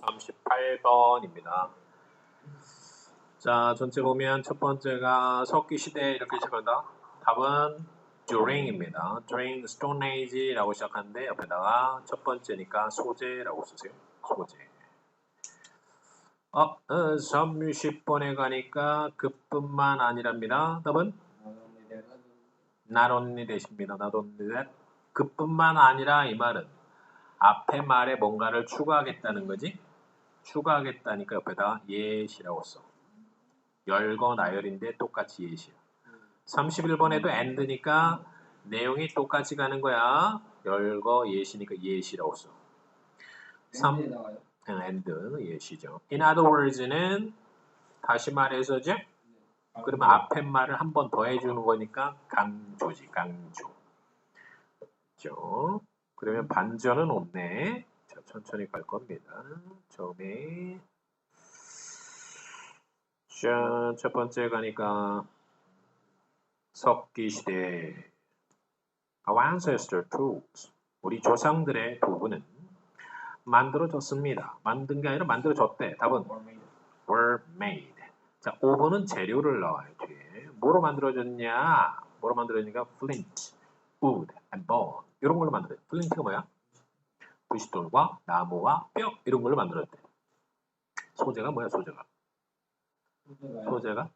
38번입니다. 자, 전체 보면 첫 번째가 석기 시대 이렇게 시작한다. 답은 during입니다. during Stone Age라고 시작하는데 옆에다가 첫 번째니까 소재라고 쓰세요. 소재. 어, 어 30번에 가니까 그뿐만 아니랍니다. 답은 not only that입니다. not only that. 그뿐만 아니라 이 말은 앞에 말에 뭔가를 추가하겠다는 거지. 추가하겠다니까 옆에다 예시라고 써. 열거 나열인데 똑같이 예시야. 31번에도 and니까 내용이 똑같이 가는 거야. 열거 예시니까 예시라고 써. 3, and 예시죠. In other words는 다시 말해서죠. 그러면 앞에 말을 한 번 더 해주는 거니까 강조지, 강조. 그렇죠? 그러면 반전은 없네. 자, 천천히 갈 겁니다. 처음에 자, 첫 번째 가니까 석기 시대 Our ancestor tools 우리 조상들의 도구는 만들어졌습니다. 만든 게 아니라 만들어졌대. 답은 were made. 자, 5번은 재료를 넣어요. 뒤에. 뭐로 만들어졌냐? 뭐로 만들어졌냐가 flint, wood, and bone. 이런 걸로 만들어요. 플린트가 뭐야? 부싯돌과 나무와 뼈 이런 걸로 만들었대. 소재가 뭐야? 소재가? 소재가?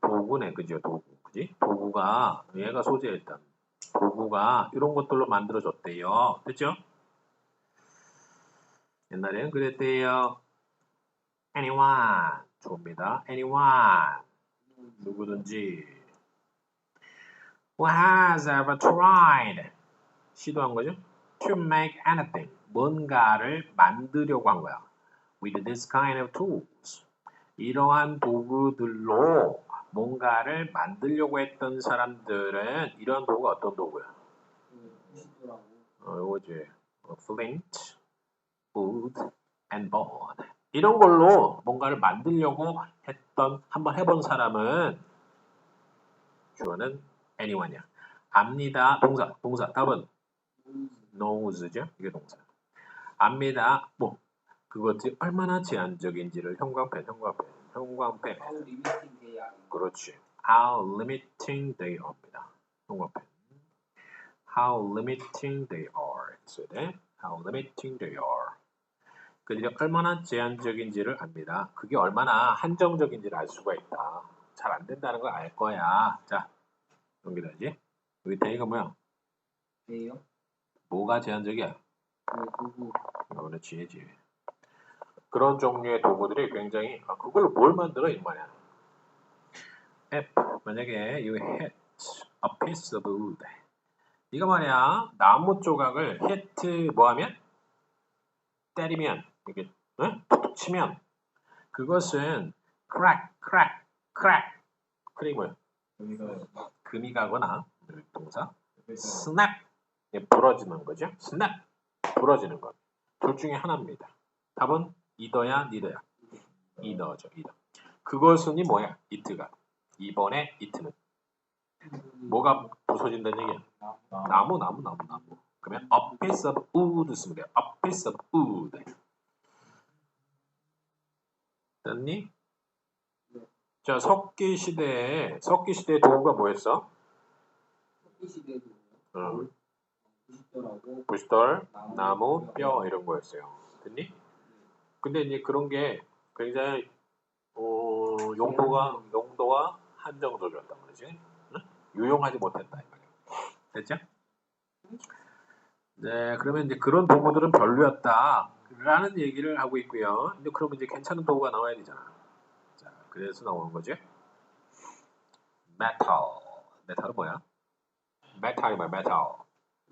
도구네, 그죠? 도구, 그지? 도구가 얘가 소재 일단 도구가 이런 것들로 만들어졌대요. 됐죠? 옛날에는 그랬대요. anyone 좋습니다. anyone 누구든지 who has ever tried 시도한 거죠. To make anything 뭔가를 만들려고 한 거야. With this kind of tools 이러한 도구들로 뭔가를 만들려고 했던 사람들은 이런 도구가 어떤 도구야? 어, 이거지. 어, flint, wood, and bone. 이런 걸로 뭔가를 만들려고 했던 한번 해본 사람은 주어는 anyone이야. 압니다. 동사, 동사. 답은 knows죠. 이게 동사. 압니다. 뭐 그것이 얼마나 제한적인지를 형광펜, 형광펜, 형광펜. 그렇지. How limiting they are입니다. 형광펜. How limiting they are. 써야 돼. How limiting they are. 그들이 얼마나 제한적인지를 압니다. 그게 얼마나 한정적인지를 알 수가 있다. 잘 안 된다는 걸 알 거야. 자, 연결하지. 여기 대이가 뭐야? 네요. 뭐가 제한적이야? 그 도구 이거는 지혜 지혜. 그런 종류의 도구들이 굉장히 아, 그걸로 뭘 만들어 이 말이야. F 만약에 you hit a piece of wood. 이거 말이야 나무 조각을 hit 뭐하면 때리면 이게 응? 치면 그것은 crack crack crack 그게 뭐야? 여기가 금이 가거나 동사 snap 예, 부러지는 거죠. snap 부러지는 것. 둘 중에 하나입니다. 답은 이더야 니더야. 이더죠. 이더. 그것은이 뭐야? 이트가. 이번에 이트는 뭐가 부서진다는 얘기야? 나무 나무 나무 나무. 그러면 a piece of wood 쓰면 돼요. a piece of wood. 됐니? 자, 석기 시대에 석기 시대의 도구가 뭐였어? 토끼 시대도 응. 부싯돌하고 부싯돌, 나무, 뼈 이런 거였어요. 됐니? 근데 이제 그런 게 굉장히 어, 용도가 용도가 한정적이었단 말이지. 응? 유용하지 못했다 이 말이야. 됐죠? 네, 그러면 이제 그런 도구들은 별로였다라는 얘기를 하고 있고요. 근데 그러면 이제 괜찮은 도구가 나와야 되잖아. 자, 그래서 나오는 거죠. 메탈. 메탈은 뭐야? 메탈이 뭐야? 메탈.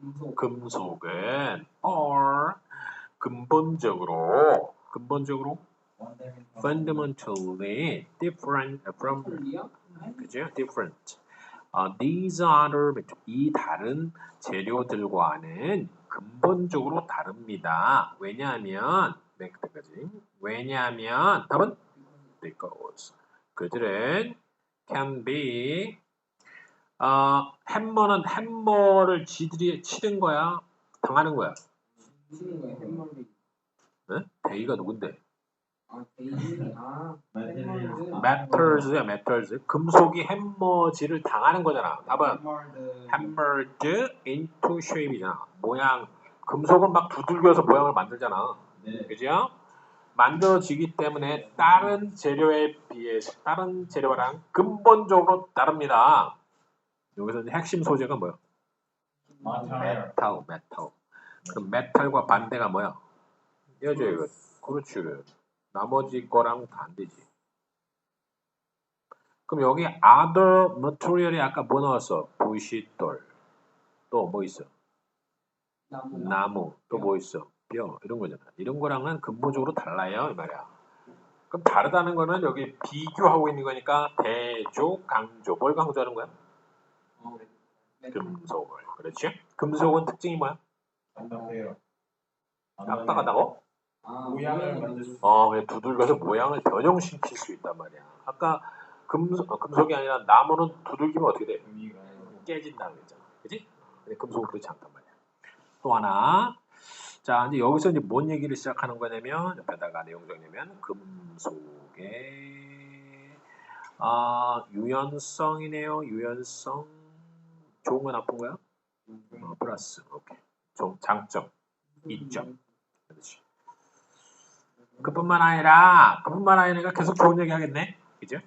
금속 금속은 or 근본적으로 근본적으로 fundamentally different from? 그죠? different. 어, these other 이 다른 재료들과는 근본적으로 다릅니다. 왜냐하면 맨 끝까지 왜냐하면 답은 because 그들은 can be 어, 햄머는 햄머를 지들이 치는 거야 당하는 거야 치는 거야 햄머리 네? 데이가 누군데? 아 데이지 아 metals,야 metals. 금속이 해머지를 당하는 거잖아. 답은 hammered into shape이잖아. 모양. 금속은 막 두들겨서 모양을 만들잖아. 네. 그죠? 만들어지기 때문에 다른 재료에 비해서 다른 재료랑 근본적으로 다릅니다. 여기서 핵심 소재가? 마타리얼. 메탈, 메탈. 그럼 메탈과 반대가 뭐야? 여죠 이거. 그렇지. 나머지 거랑 안 되지. 그럼 여기 other material이 아까 뭐 나왔어? 부싯돌. 또 뭐 있어? 나무 나무. 또 뭐 있어? 뼈. 이런 거잖아. 이런 거랑은 근본적으로 달라요. 이 말이야. 그럼 다르다는 거는 여기 비교하고 있는 거니까 대조, 강조. 뭘 강조하는 거야? 어, 네. 금속을. 그렇지? 금속은 특징이 뭐야? 단단해요. 딱딱하다고? 아 모양을 만들 수. 어, 그냥 두들겨서 모양을 변형시킬 수 있단 말이야. 아까 금속, 어, 금속이 아니라 나무는 두들기면 어떻게 돼? 깨진다고 그랬잖아. 그지? 근데 금속은 그렇지 않단 말이야. 또 하나. 자, 이제 여기서 이제 뭔 얘기를 시작하는 거냐면, 옆에다가 내용 정리면, 금속의, 아, 유연성이네요. 유연성. 좋은 건 나쁜 거야? 어, 플러스. 오케이. 좀 장점. 이점. 그렇지. 그뿐만 아니라 그뿐만 아니라 계속 좋은 얘기 하겠네. 그죠?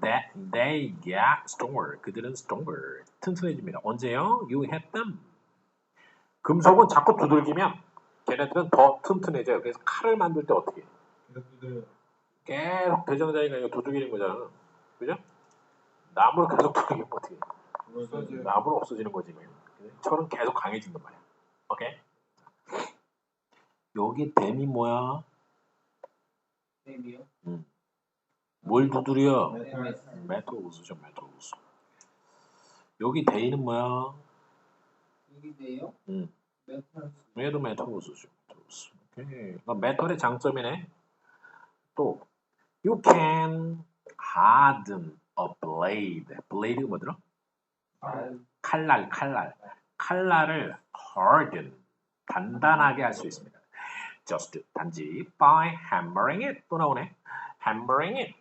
That they get stronger. 그들은 stronger. 튼튼해집니다. 언제요? You hit them. 금속은 자꾸 두들기면 걔네들은 더 튼튼해져요. 그래서 칼을 만들 때 어떻게? 해? 계속 대정자기가 이거 두들기는 거잖아. 그죠? 나무를 계속 두들기면 어떻게? 해? 나무는 없어지는 거지. 그냥. 철은 계속 강해진단 말이야. 오케이? 여기 댐이 뭐야? 데이요 뭘 두드려? 메탈. 메탈 우수죠, 메탈 우수. 여기 데이는 뭐야? 여기 데이요 음. 메탈 얘도 메탈 우수. 오케이. 그러니까 메탈의 장점이네. 또 you can harden a blade. blade가 뭐더라? 칼날, 칼날. 칼날을 harden, 단단하게 할 수 있습니다. just 단지 by hammering it 또 나오네. hammering it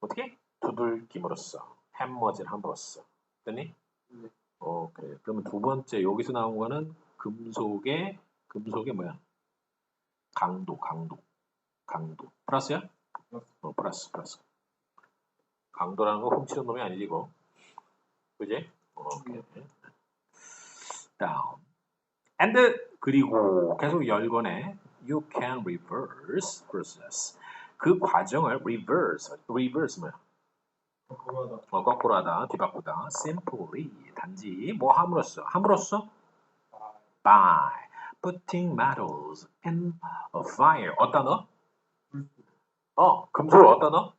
어떻게? 두들김으로써 해머질 함으로써 됐니? 네. 오케이. 그러면 두 번째 여기서 나온 거는 금속의 금속의 뭐야? 강도, 강도, 강도. 플러스야? 어, 플러스, 플러스. 강도라는 거 훔치는 놈이 아니지 이거. 그지? 오케이. 다음. and 그리고 계속 열거네. You can reverse process. 그 과정을 reverse, reverse 뭐야? 거꾸로하다. 어, 거꾸로 하다, 뒤바꾸다. simply 단지 뭐 함으로써 함으로써 by putting metals in a fire 어디다 넣어? 어 금속을 어디다 넣어?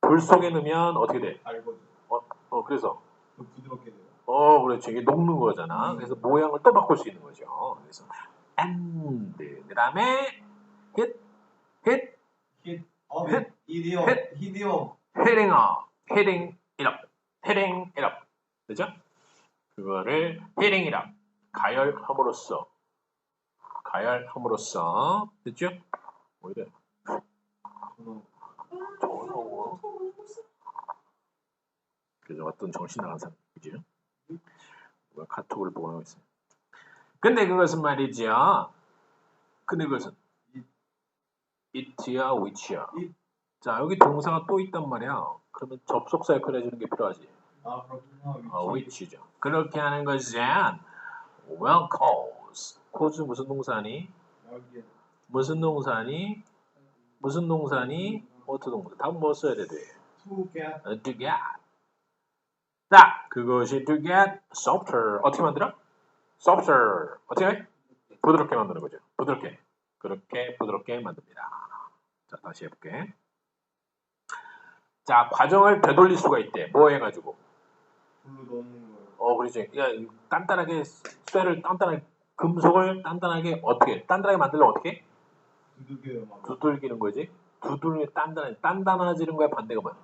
불 속에 넣으면 어떻게 돼? 알거든. 어 그래서 그 부드럽게 돼요. 어 그렇지 이게 녹는 거잖아. 그래서 모양을 또 바꿀 수 있는 거죠. 그래서 and 그 다음에 hit hit 힛. 어, 힛. 이디엄. 힛. 히디엄. hitting up, up, hitting it up. 그죠? 그거를 it up. 가열함으로써. 가열함으로써. 됐죠? 뭐 이래? 그래서 어떤 정신 나간 사람, 그죠? 카톡을 보고 있어요. 근데 그것은 말이죠. 근데 그것은 it야, which야. 자, 여기 동사가 또 있단 말이야. 그러면 접속사 역할을 해주는 게 필요하지. 아 그렇구나. 어, which죠. 그렇게 하는 것은 well cause. cause 무슨 동사니? 무슨 동사니? 무슨 동사니? 어트 동사. 답은 뭐 써야 돼? 돼? to get 어, to get. 자, 그것이 to get softer. 어떻게 만들어? softer. 어떻게? 부드럽게 만드는 거죠. 부드럽게. 그렇게 부드럽게 만듭니다. 자, 다시 해볼게. 자, 과정을 되돌릴 수가 있대. 뭐 해가지고? 어, 그렇지. 야, 이 단단하게 쇠를 단단하게 금속을 단단하게 어떻게? 단단하게 만들려면 어떻게? 두들기는 거지. 두들기 단단해. 단단해지는 거야 반대가 뭐야?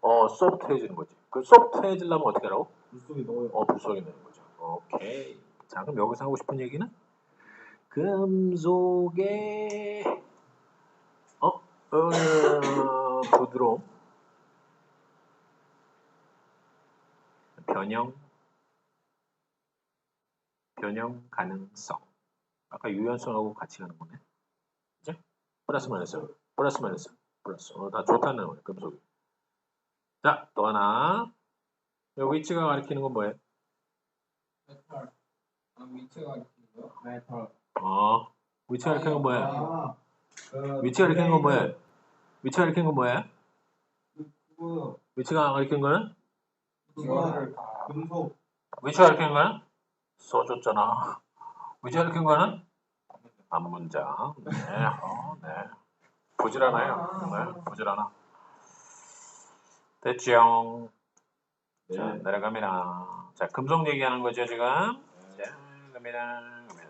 어, 소프트해지는 거지. 그 소프트해지려면 어떻게 하라고? 넣어요. 어, 불속에 넣는 거죠. 오케이. 자, 그럼 여기서 하고 싶은 얘기는 금속의 어, 어 부드러움, 변형, 변형 가능성. 아까 유연성하고 같이 가는 거네. 그죠? 플러스 마이너스, 플러스 마이너스, 플러스. 어, 다 좋다는 거예요. 금속이. 자, 또 하나. 여기 위치가 가리키는 건 뭐예요? 메탈. 아, 위치가 가리키는 거? 메탈. 어, 위치가 가리키는 건 뭐예요? 아, 그 위치가 가리키는 건 뭐예요? 위치가 가리키는 건 뭐예요? 그거 위치가 가리키는 거는? 이거를 다 금속 위치가 가리키는 거는? 써줬잖아. 위치가 가리키는 거는? 앞문장. 네, 어, 네. 부질하나요? 네, 부질하나. 됐죠? 자, 네. 내려갑니다. 자, 금속 얘기하는 거죠, 지금? 자, 갑니다. 갑니다.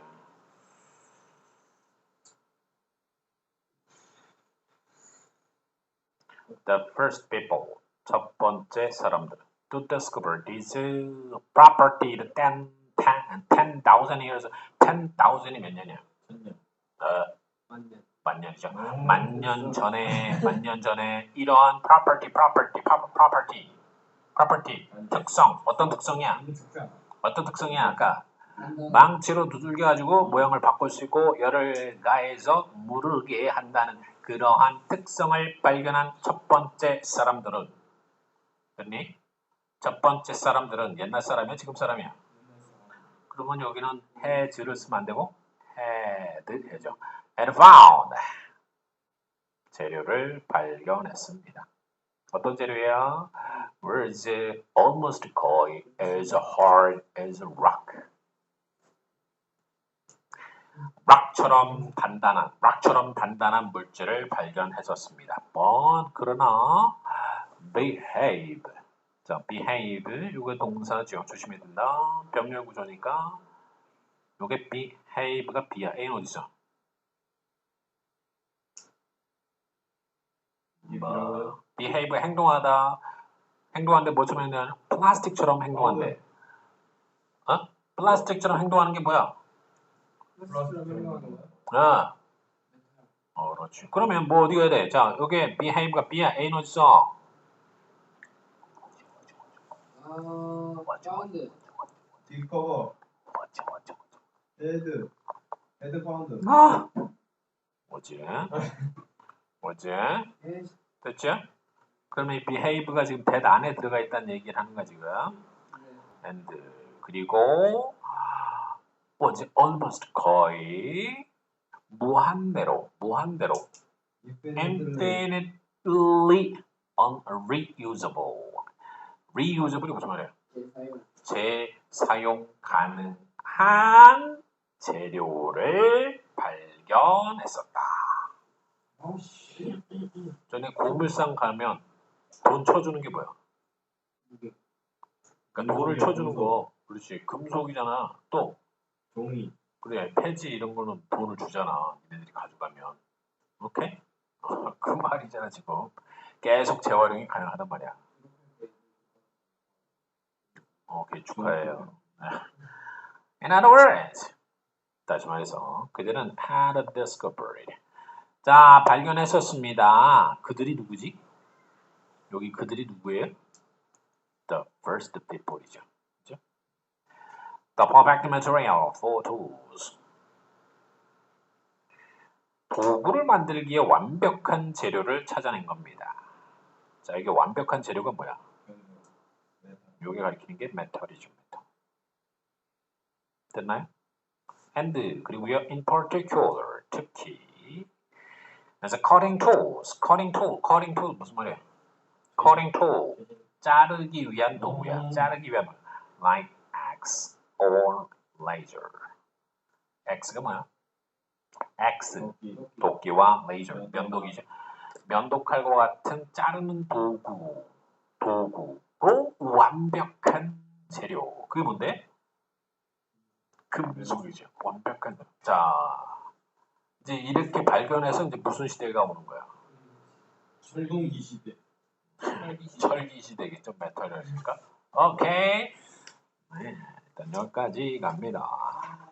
The first people, 첫 번째 사람들, to discover this property, the 10, 10, 10,000 years, 10,000이 몇 년이야? 어, 맞네. 만 년이죠. 만년 전에, 만년 전에 이러한 property, property, pro- property, property, 특성, 어떤 특성이야? 어떤 특성이야? 아까 망치로 두들겨 가지고 모양을 바꿀 수 있고 열을 가해서 무르게 한다는 그러한 특성을 발견한 첫 번째 사람들은 됐니? 첫 번째 사람들은 옛날 사람이야? 지금 사람이야? 그러면 여기는 has를 쓰면 안 되고 had 해죠. had found 재료를 발견했습니다. 어떤 재료야? was almost 거의 as hard as rock. 락처럼 단단한, 락처럼 단단한 물질을 발견했었습니다. but 그러나 behave, 자 behave 이거 동사죠. 조심해야 된다. 병렬 구조니까 요게 behave가 B야. A는 어디서? 뭐 behave 행동하다. 행동하는데 뭐처럼 행동하냐? 플라스틱처럼 행동한대. 어? 플라스틱처럼 행동하는 게 뭐야? 아, 어, 그렇지. 그러면 뭐 어디 가야 돼? 자, 요게 behave가 B야. A는? 아, 파운드. 뭐지, 헤드, 헤드 파운드. 아! 뭐지? 뭐지? 에 됐지? 그러면 이 behave가 지금 that 안에 들어가 있다는 얘기를 하는 거야, 지금. 네. and 그리고 뭐지? almost 거의 무한대로, 무한대로 infinitely unreusable. reusable이 무슨 사용. 재사용 가능한 재료를 발견했었다. 전에 고물상 가면 돈 쳐주는 게 뭐야? 그러니까 돈을 쳐주는. 거, 그렇지. 금속이잖아. 또 종이. 그래 폐지 이런 거는 돈을 주잖아. 얘네들이 가져가면. 오케이? 그 말이잖아 지금. 계속 재활용이 가능하단 말이야. 오케이 축하해요. In other words, 다시 말해서 그들은 had discovered. 자 발견했었습니다. 그들이 누구지? 여기 그들이 누구예요? The first people이죠. 그죠? The perfect material for tools. 도구를 만들기에 완벽한 재료를 찾아낸 겁니다. 자, 이게 완벽한 재료가 뭐야? 요게 가리키는 게 메탈이죠, 메탈. 됐나요? and 그리고요 in particular 특히 그래서 cutting tools, cutting tool, cutting tool 무슨 말이에요? cutting tool 자르기 위한 도구야. 음. 자르기 위한 like axe or laser. x가 뭐야? x 도끼. 도끼와 레이저, 면도기죠. 면도칼과 같은 자르는 도구, 도구로 완벽한 재료. 그게 뭔데? 금속이죠. 완벽한. 자, 이제 이렇게 발견해서 이제 무슨 시대가 오는 거야? 철동기 시대. 철기 시대겠죠. 메탈이니까. 오케이. 네, 여기까지 갑니다.